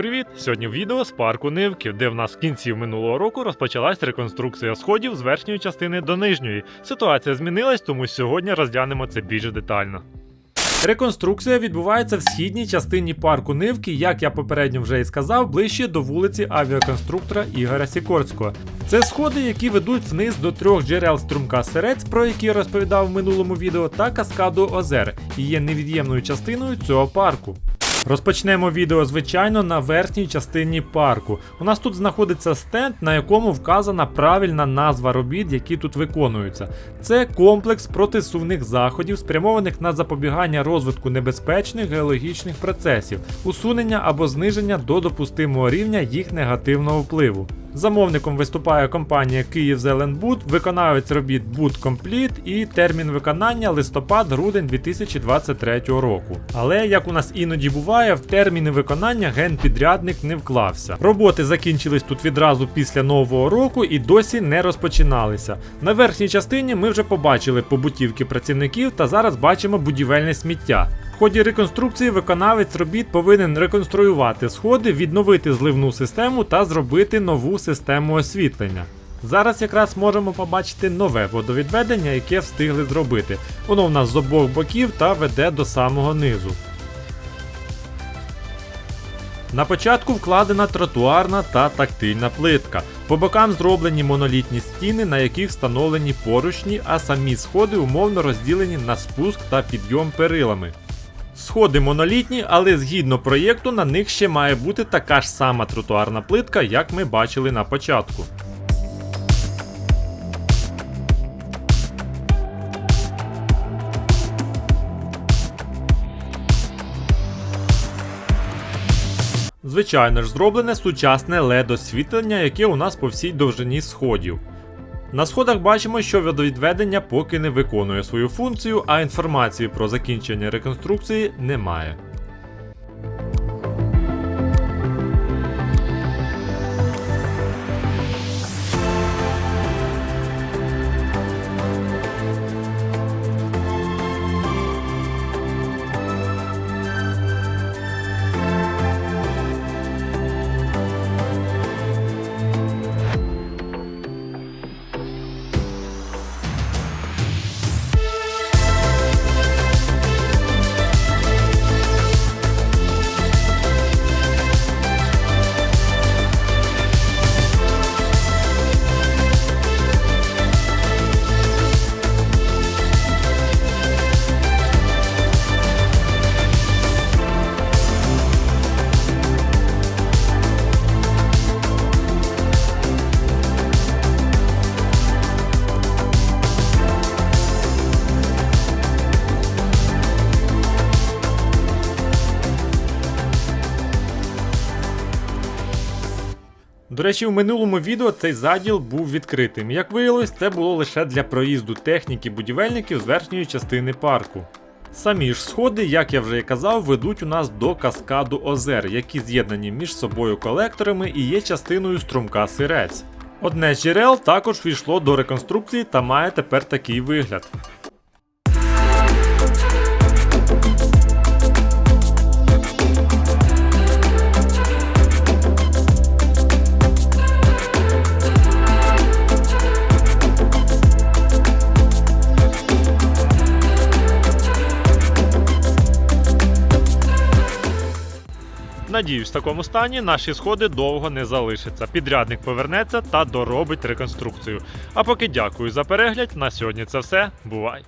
привіт! Сьогодні відео з парку Нивків, де в нас в кінці минулого року розпочалась реконструкція сходів з верхньої частини до нижньої. Ситуація змінилась, тому сьогодні розглянемо це більш детально. Реконструкція відбувається в східній частині парку Нивки, як я попередньо вже і сказав, ближче до вулиці авіаконструктора Ігоря Сікорського. Це сходи, які ведуть вниз до трьох джерел струмка Серець, про які я розповідав в минулому відео, та каскаду Озер, і є невід'ємною частиною цього парку. Розпочнемо відео, звичайно, на верхній частині парку. У нас тут знаходиться стенд, на якому вказана правильна назва робіт, які тут виконуються. Це комплекс протисувних заходів, спрямованих на запобігання розвитку небезпечних геологічних процесів, усунення або зниження до допустимого рівня їх негативного впливу. Замовником виступає компанія «Київзеленбуд», виконавець робіт Буд Компліт і термін виконання листопад-грудень 2023 року. Але як у нас іноді буває, в терміни виконання генпідрядник не вклався. Роботи закінчились тут відразу після нового року і досі не розпочиналися. На верхній частині ми вже побачили побутівки працівників та зараз бачимо будівельне сміття. Ході реконструкції виконавець робіт повинен реконструювати сходи, відновити зливну систему та зробити нову систему освітлення. Зараз якраз можемо побачити нове водовідведення, яке встигли зробити. Воно в нас з обох боків та веде до самого низу. На початку вкладена тротуарна та тактильна плитка. По бокам зроблені монолітні стіни, на яких встановлені поручні, а самі сходи умовно розділені на спуск та підйом перилами. Сходи монолітні, але згідно проєкту на них ще має бути така ж сама тротуарна плитка, як ми бачили на початку. Звичайно ж, зроблене сучасне LED освітлення, яке у нас по всій довжині сходів. На сходах бачимо, що водовідведення поки не виконує свою функцію, а інформації про закінчення реконструкції немає. До речі, в минулому відео цей заділ був відкритим. Як виявилось, це було лише для проїзду техніки будівельників з верхньої частини парку. Самі ж сходи, як я вже і казав, ведуть у нас до каскаду озер, які з'єднані між собою колекторами і є частиною струмка сирець. Одне з джерел також війшло до реконструкції та має тепер такий вигляд. Надіюсь, в такому стані наші сходи довго не залишаться. Підрядник повернеться та доробить реконструкцію. А поки дякую за перегляд. На сьогодні це все. Бувай!